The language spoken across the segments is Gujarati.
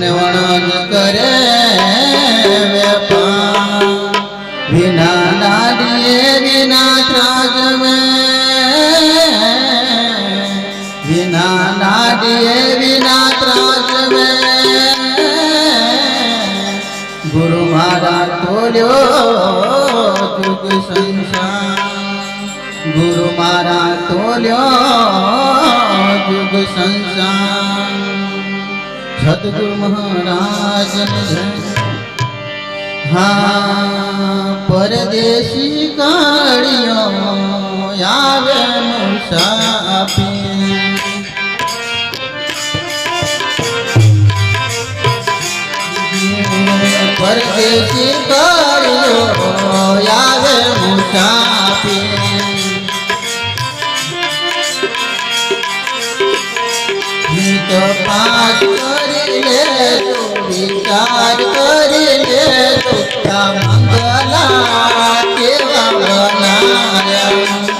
વનવણ કરે વેપાર. વિના નાડીએ, વિના ત્રાજવે વિના નાડીએ, વિના ત્રાજવે ગુરુ મારા તોલ્યો જુગ સંસાર. ગુરુ મારા તોલ્યો સંસાર. સદગુરુ મહારાજ હા પરદેશી કાળિયો આવે મુસાફી પરદેશી કાળિયો આવે તો પાસ કરી લેજો વિચાર કરી લેજો તા મંગલા કેવા બનાયા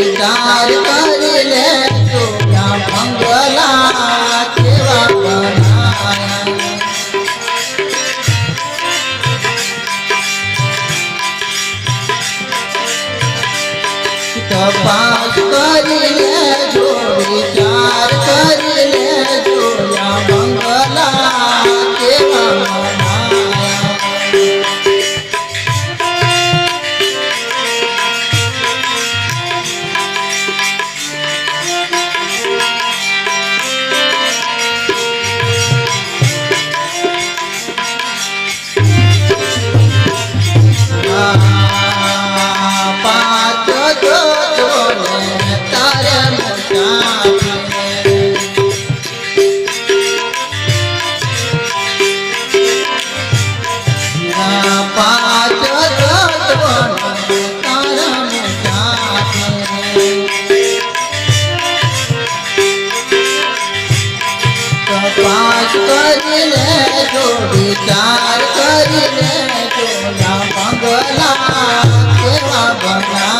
વિચાર કરી લેજો ત્યાં મંગલા કેવા બનાયા. તપાસ કરી તપાસ કરીને જો વિચાર કરીને જો મંગલા કેવા બનાયા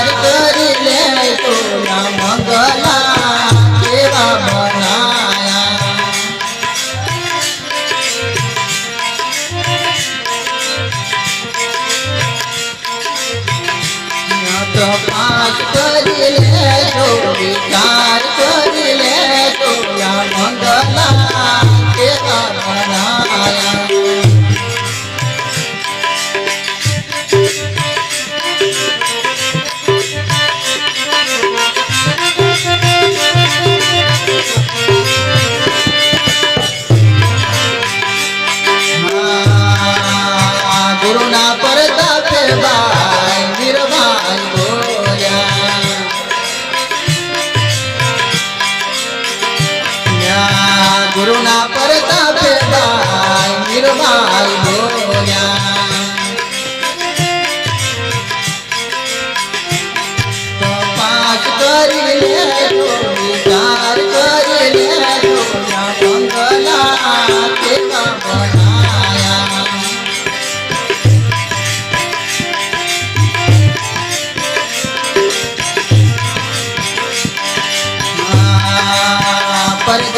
ગુરુના પરતાપે ભાઈ નિર્વાણ બોલ્યા ગુરુના પરતાપે ભાઈ નિર્વાણ બોલ્યા કરી લે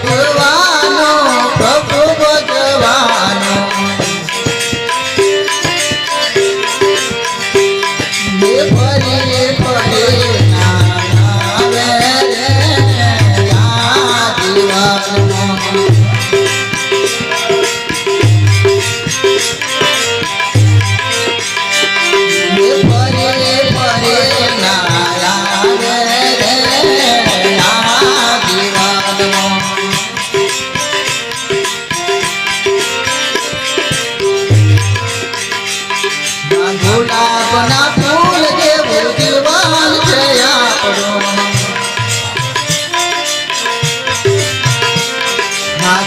Good luck.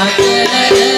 I'm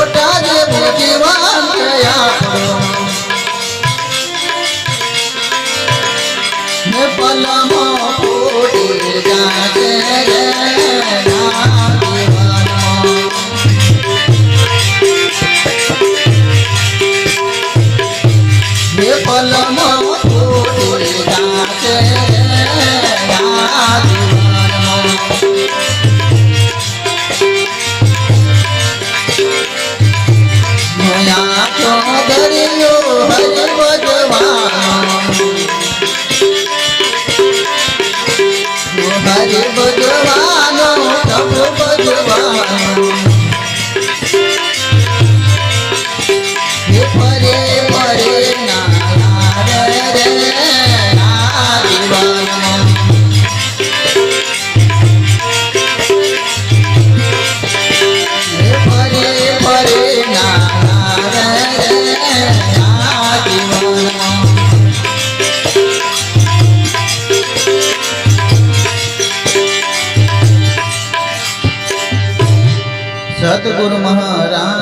Satguru Maharaj